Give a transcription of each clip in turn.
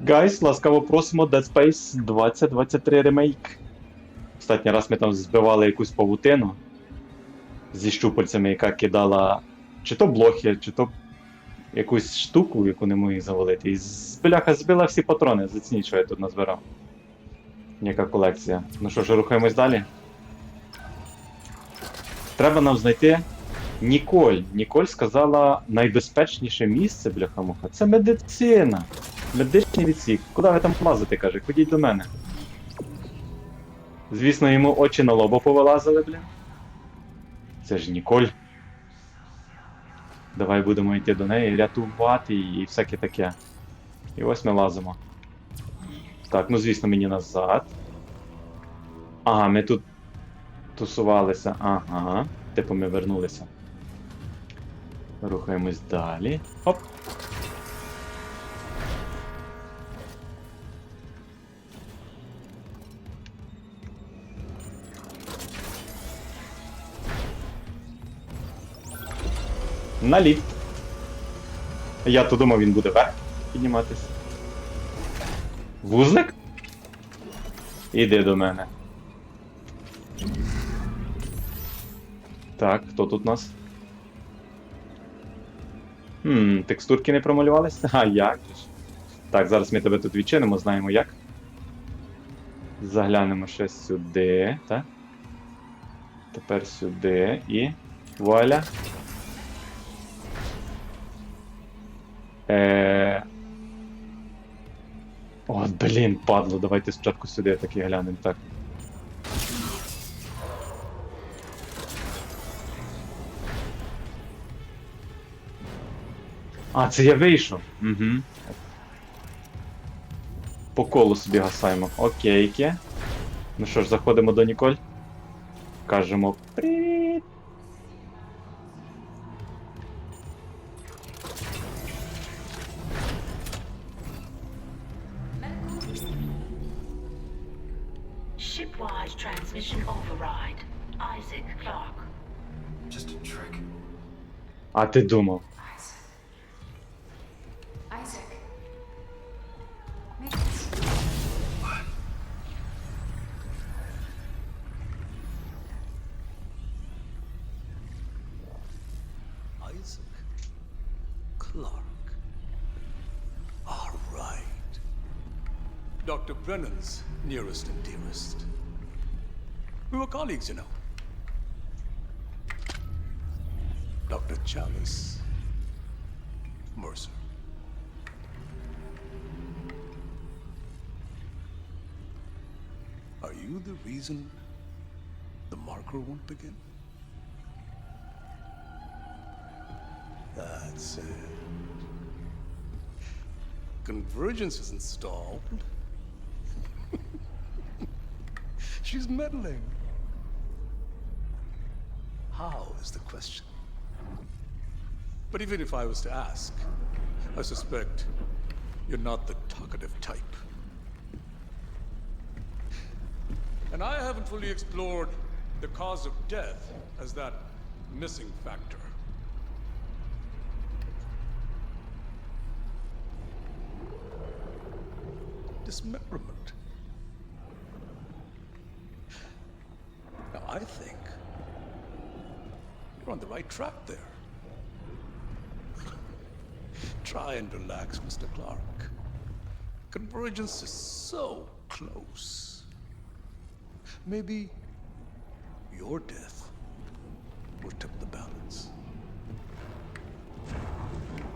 Гайс, ласкаво просимо Dead Space 2023 ремейк. Останній раз ми там збивали якусь павутину зі щупальцями, яка кидала чи то блохи, чи то якусь штуку, яку не могли завалити. І з бляха збила всі патрони. Зацініть, що я тут назбирав. Яка колекція. Ну що ж, рухаємось далі. Треба нам знайти Ніколь. Ніколь сказала найбезпечніше місце, бляха-муха. Це медицина. Медичний відсік. Куди ви там лазите, каже, ходіть до мене. Звісно, йому очі на лобо повилазили, бля. Це ж Ніколь. Давай будемо йти до неї, рятувати її і всяке таке. І ось ми лазимо. Так, ну звісно, мені назад. Ага, ми тут тусувалися. Ага. Типу ми вернулися. Рухаємось далі. Оп. На ліфт. Я то думав, він буде вверх підніматися. Вузлик? Іди до мене. Так, хто тут у нас? Хм, текстурки не промалювалися? А як же ж? Так, зараз ми тебе тут відчинимо, знаємо як. Заглянемо ще сюди, так? Тепер сюди і. Вуаля. Е... О, блін, падло, давайте спочатку сюди таки глянемо, так. А, це я вийшов. Угу. По колу собі гасаємо. Окейки. Ну що ж, заходимо до Ніколь. Кажемо привіт. Shipwide transmission override. Isaac Clark. Just a trick. А ти думав. Isaac. Make this. Isaac Clark. All right. Dr. Brennan's nearest and dearest. We were colleagues, you know. Dr. Chalice. Mercer. Are you the reason the marker won't begin? That's it. Convergence is installed. She's meddling. How is the question? But even if I was to ask, I suspect you're not the talkative type. And I haven't fully explored the cause of death as that missing factor. dismemberment. Now, I think you're on the right track there. Try and relax, Mr. Clark. Convergence is so close. Maybe your death will tip the balance.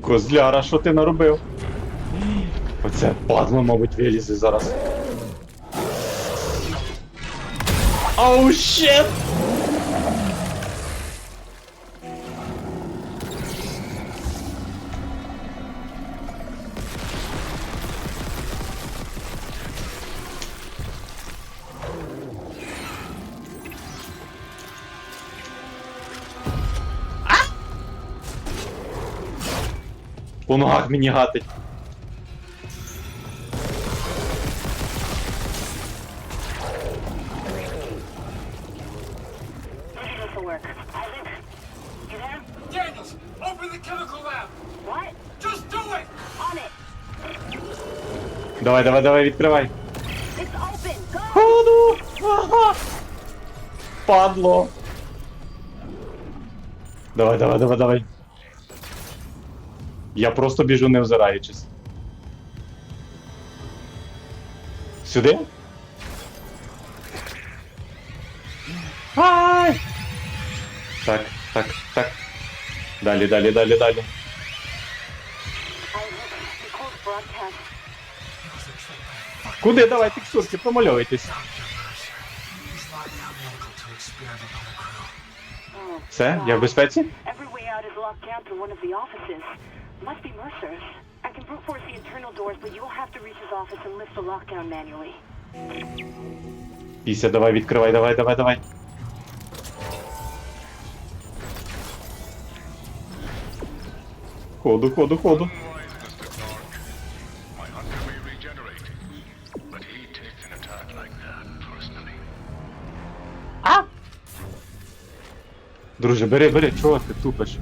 Козляра, що ти наробив? Оце падло, мабуть, вилізе зараз. Оу, щет! Do it! On it! Давай, давай, давай, відкривай. Ходу! Ага! Падло! Давай, давай, давай, давай. Я просто біжу не озираючись. Сюди? Ай! Так, так, так. Далі, далі, далі, далі. Куди? Давай, текстурки, промальовуйтесь. Все, я в безпеці? Must be Mercer's. I can brute force the internal doors, but you'll have to reach his office and lift the lockdown manually. Піся, давай, відкривай, давай, давай, давай. Ходу, ходу, ходу. Друже, бери, бери, чого ти тупиш?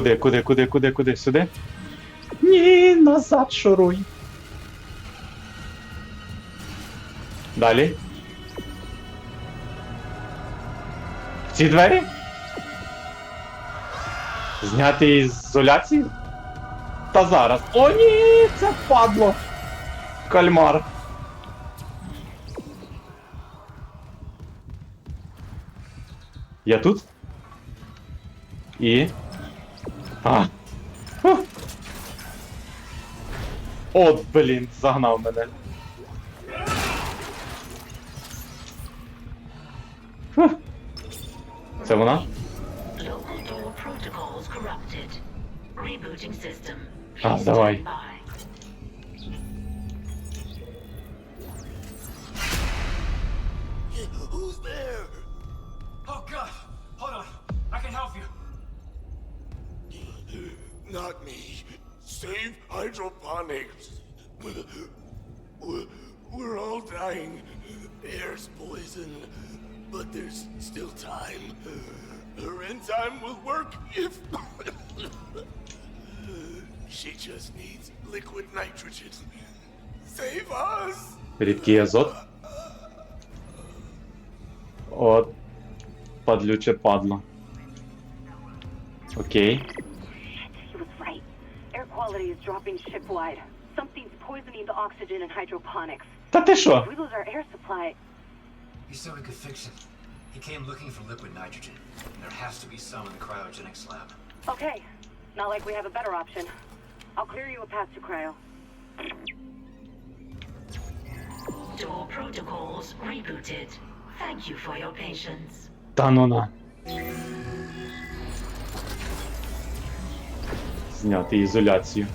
Куди, куди, куди, куди, куди? Сюди? Ні, назад шуруй. Далі. В ці двері? Зняти із ізоляції? Та зараз. О, ні, це падло. Кальмар. Я тут? І. А. Фух. От, блін, загнав мене. Фух. Це вона? А, давай. Not me. Save hydroponics. We're, we're all dying. Air's poison. But there's still time. Her enzyme will work if. she just needs liquid nitrogen. Save us! Рідкий азот. От. Падлюче падло. Окей. He dropping shipwide. Something's poisoning the oxygen in hydroponics. Та ти що? If we lose our air supply, He said we could fix it. He came looking for liquid nitrogen. There has to be some in the cryogenics lab. okay. Not like we have a better option. I'll clear you a path to cryo. Door protocols rebooted. Thank you for your patience. Та ну на. Зняти ізоляцію.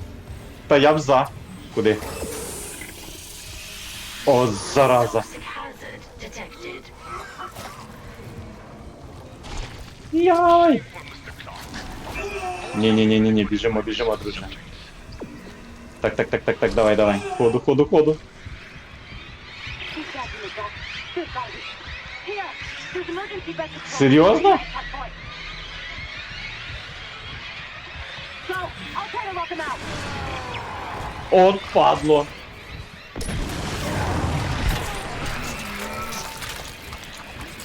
Та я б за. Куди? О, зараза. Яй! Ні, ні, біжимо, біжимо, друже. Так, так, так, так, так, давай, давай. Ходу, ходу, ходу. He's От падло.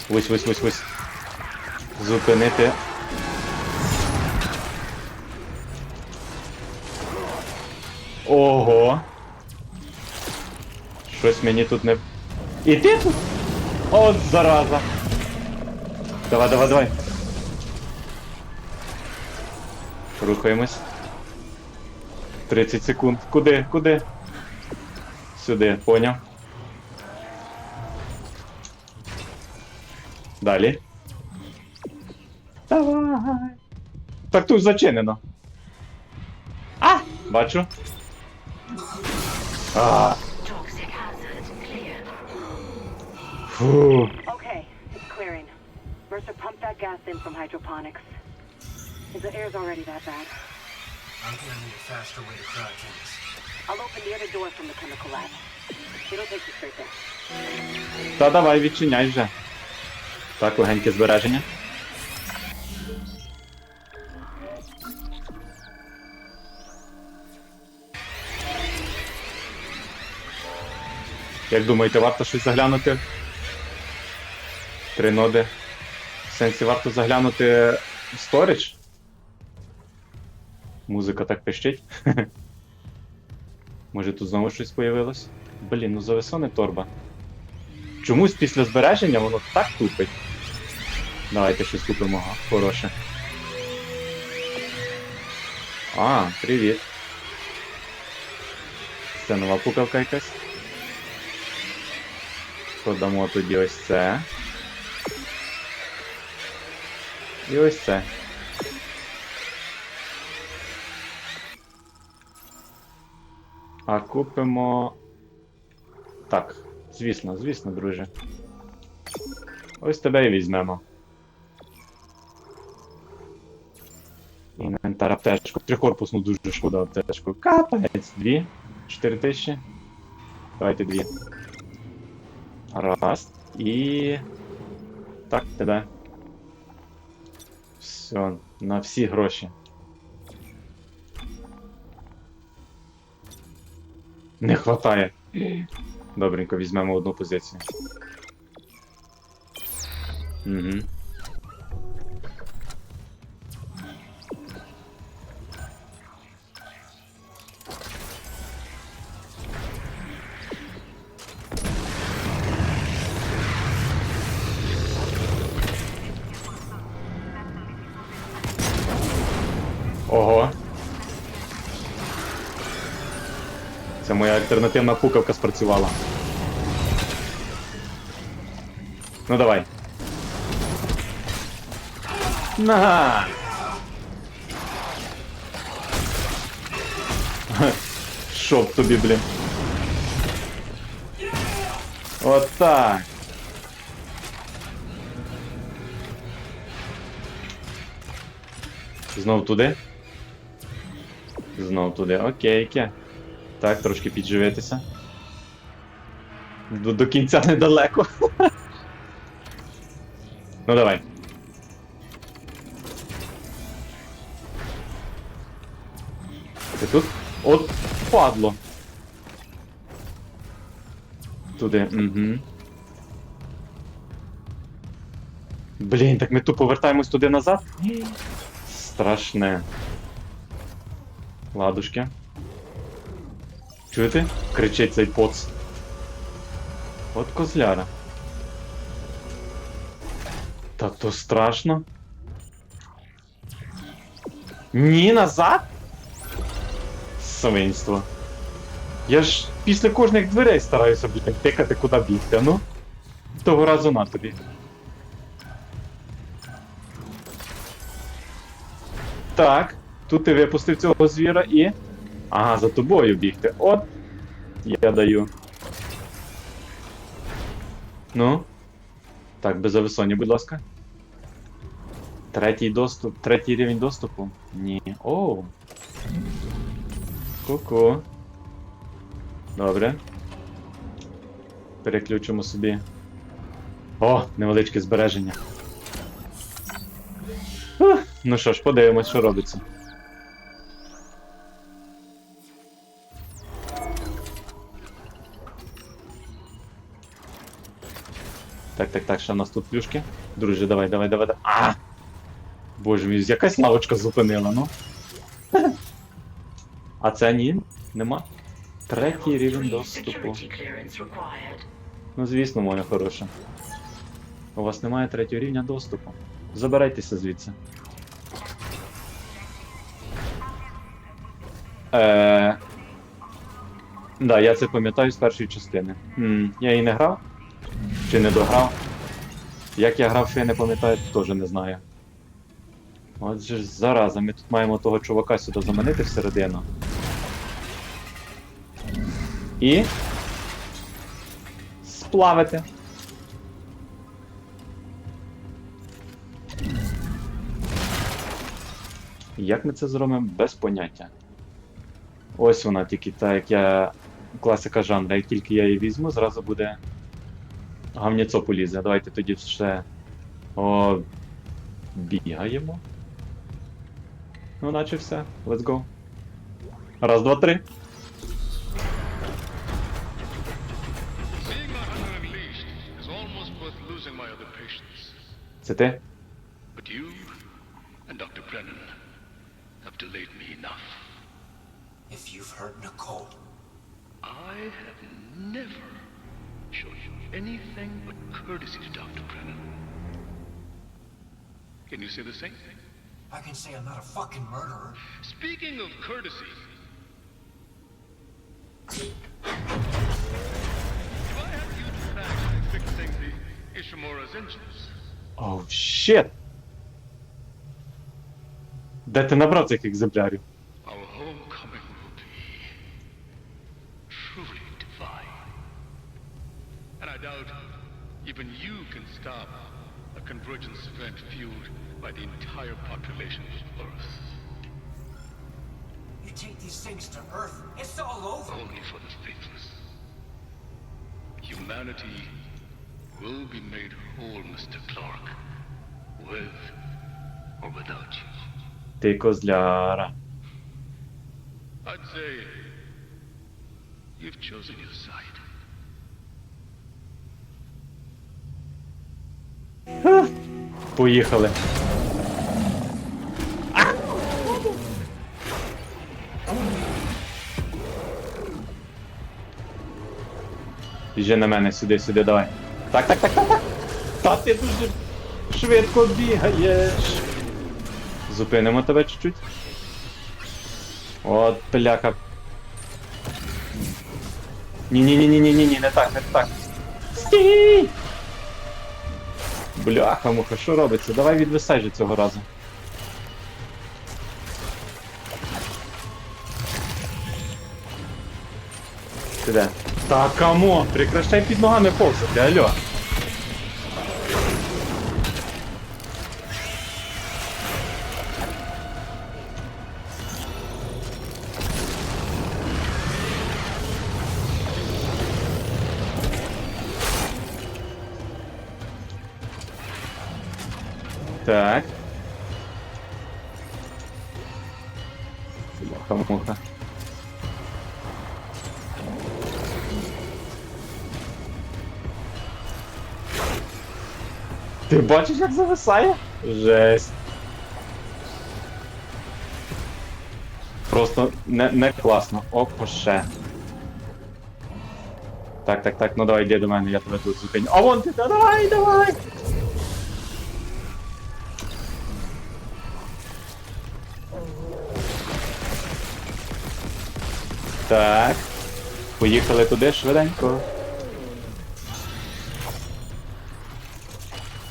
Вись, вись, вись, вись. Зупинити. Ого. Щось мені тут не. І ти тут? От зараза. Давай, давай, давай. Рухаємось. 30 секунд. Куди? Куди? Сюди, поняв. Далі. Давай. Так тут зачинено. А! Бачу. А, фу. Okay, it's clearing. Mercer pumped that gas in from hydroponics. The air's already that bad. I'm gonna need a faster way to cryogenics. I'll open the other door from the chemical lab. It'll take you straight there. Та давай відчиняй вже. Так, легеньке збереження. Як думаєте, варто щось заглянути? Три ноди. В сенсі варто заглянути в сторіч? Музика так пищить. Може тут знову щось появилось? Блін, ну зависоне торба. Чомусь після збереження воно так тупить. Давайте щось купимо хороше. А, привіт. Це нова пукавка якась. Продамо тоді ось це. І ось це. А купимо. Так, звісно, звісно, друже. Ось тебе і візьмемо. Інвентар аптечку. Трикорпусну дуже шкода аптечку. Капець. Дві. Чотири тисячі. Давайте дві. Раз. І. Так, тебе. Все, на всі гроші. Не хватає. Добренько, візьмемо одну позицію. Угу. Це моя альтернативна пукавка спрацювала. Ну давай. На! Щоб тобі, блін. От так. Знов туди? Знов туди. Окей, окей. Так, трошки підживитися. До, до кінця недалеко. ну давай. Ти тут? От падло. Туди, угу. Блін, так ми тут повертаємось туди назад? Страшне. Ладушки. Чуєте? Кричить цей поц. От козляра. Та то страшно. Ні, назад? Свинство. Я ж після кожних дверей стараюся блін, тикати, куди бігти, ну. Того разу на тобі. Так, тут ти випустив цього звіра і. Ага, за тобою бігти. От. Я даю. Ну. Так, без зависоні, будь ласка. Третій доступ. Третій рівень доступу? Ні. Оу. Ку-ку. Добре. Переключимо собі. О, невеличке збереження. Ну що ж, подивимось, що робиться. Так, так, так, що у нас тут плюшки? Друже, давай, давай, давай, давай. А! Боже мій, якась лавочка зупинила, ну. А це ні? Нема? Третій рівень доступу. Ну звісно, моя хороша. У вас немає третього рівня доступу. Забирайтеся звідси. Е... Да, я це пам'ятаю з першої частини. М, я її не грав? Чи не дограв? Як я грав, що я не пам'ятаю, теж не знаю. Отже ж, зараза, ми тут маємо того чувака сюди заманити всередину. І. Сплавити. Як ми це зробимо? Без поняття. Ось вона тільки та, як я. Класика жанра, як тільки я її візьму, зразу буде. Гавняцо полізе. Давайте тоді ще. О. Бігаємо. Ну, наче все. Let's go. Раз, два, три. Це ти? If you've Nicole, I have never anything but courtesy to Dr. Brennan. Can you say the same? I can say I'm not a fucking murderer. Speaking of courtesy, if I had you to actually fixing the Ishimura's engines, Оу, щет! Де ти набрав цих екземплярів? stop a convergence event fueled by the entire population of Earth. You take these things to Earth, it's all over. Only for the faithless. Humanity will be made whole, Mr. Clark. With or without you. Ти козляра. I'd say you've chosen your Поїхали. Біжи на мене сюди, сюди, давай. Так, так, так, так, так. Та ти дуже швидко бігаєш. Зупинимо тебе чуть-чуть. От, пляха. Ні-ні-ні-ні-ні-ні, не так, не так. Стій! Бляха, муха, що робиться? Давай відвисай же цього разу. Ти де? Та камон, прекращай під ногами повзати, алло. Ти бачиш, як зависає? Жесть. Просто не, не класно. Опа, ще. Так, так, так, ну давай йди до мене, я тебе тут зупиню. А вон ти, давай, давай! Так. Поїхали туди швиденько.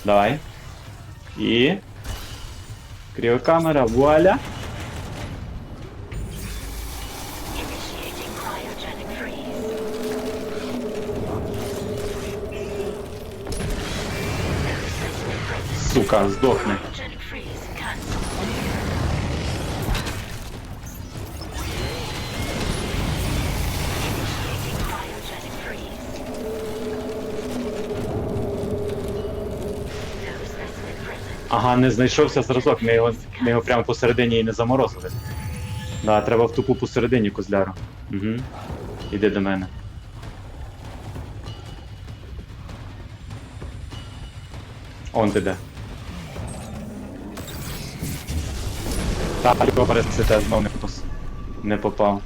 Давай. И... Криокамера, вуаля. Сука, сдохни. Ага, не знайшовся зразок, ми його, ми його прямо посередині і не заморозили. Да, треба в тупу посередині козляру. Угу. Іди до мене. Он ти де. Так, його пересите знов не, не попав.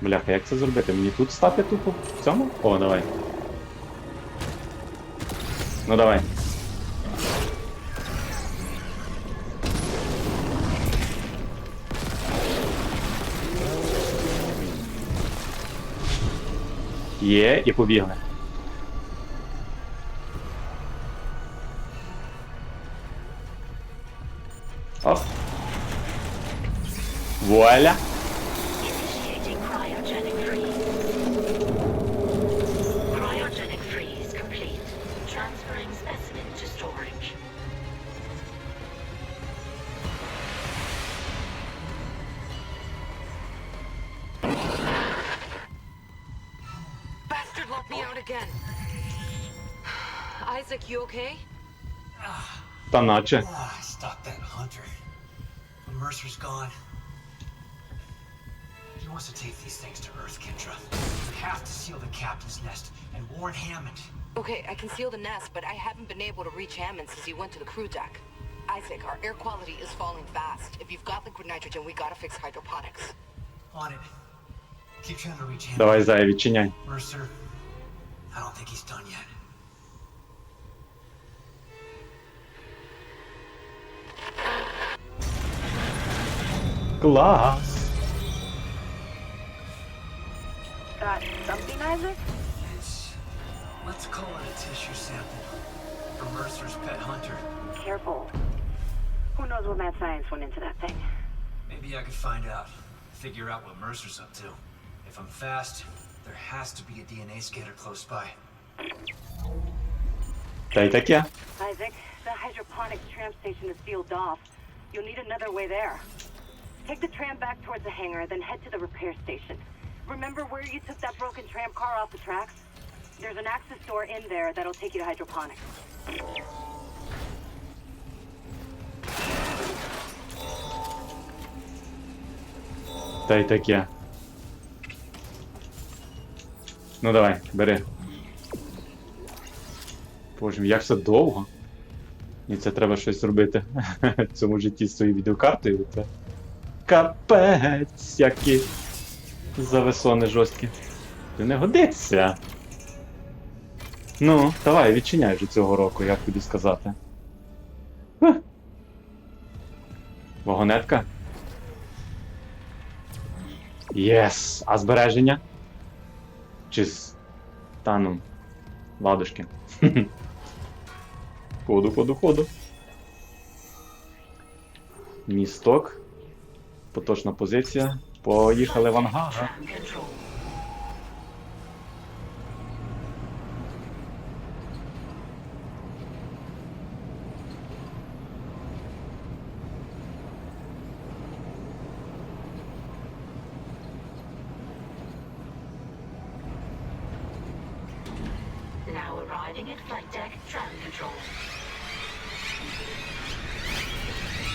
Бляха, як це зробити? Мені тут стати тупо? В цьому? О, давай. Ну давай. Є, і побігли. Оп. Вуаля. Isaac, you okay? Та наче. Ah, I stopped that hunter. When Mercer's gone. He wants to take these things to Earth, Kendra. We have to seal the captain's nest and warn Hammond. Okay, I can seal the nest, but I haven't been able to reach Hammond since he went to the crew deck. Isaac, our air quality is falling fast. If you've got liquid nitrogen, we gotta fix hydroponics. On it. Keep trying to reach Hammond. Давай, Зая, відчиняй. Mercer, I don't think he's done yet. glass. Got something, Isaac? It's, let's call it a tissue sample. For Mercer's pet hunter. Careful. Who knows what mad science went into that thing? Maybe I could find out. Figure out what Mercer's up to. If I'm fast, there has to be a DNA scanner close by. Isaac, you. Isaac, the hydroponics tram station is sealed off. You'll need another way there. Take the tram back towards the hangar, then head to the repair station. Remember where you took that broken tram car off the tracks? There's an access door in there that'll take you to hydroponics. Та й таке. Ну давай, бери. Боже, як все довго. І це треба щось зробити в цьому житті з своєю відеокартою. Це капець, які завесони жорсткі. Ти не годиться. Ну, давай, відчиняй вже цього року, як тобі сказати. Huh. Вагонетка? Єс! А збереження? Чи з таном ладушки? Ходу, ходу, ходу. Місток. Поточна позиція. Поїхали в ангар.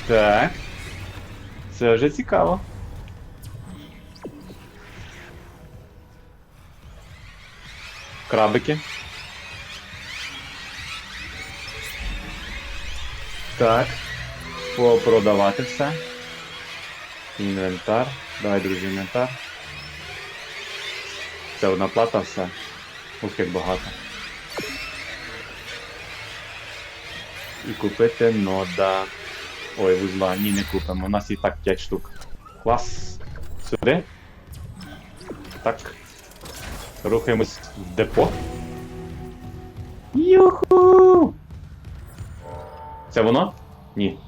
Tram Це вже цікаво. Крабики. Так. Попродавати все. Інвентар. Давай, друзі, інвентар. Це одна плата, все. Ух, як багато. І купити нода. Ой, вузла, ні, не купимо. У нас і так 5 штук. Клас. Сюди. Так. Рухаємось в депо. Юху! Це воно? Ні.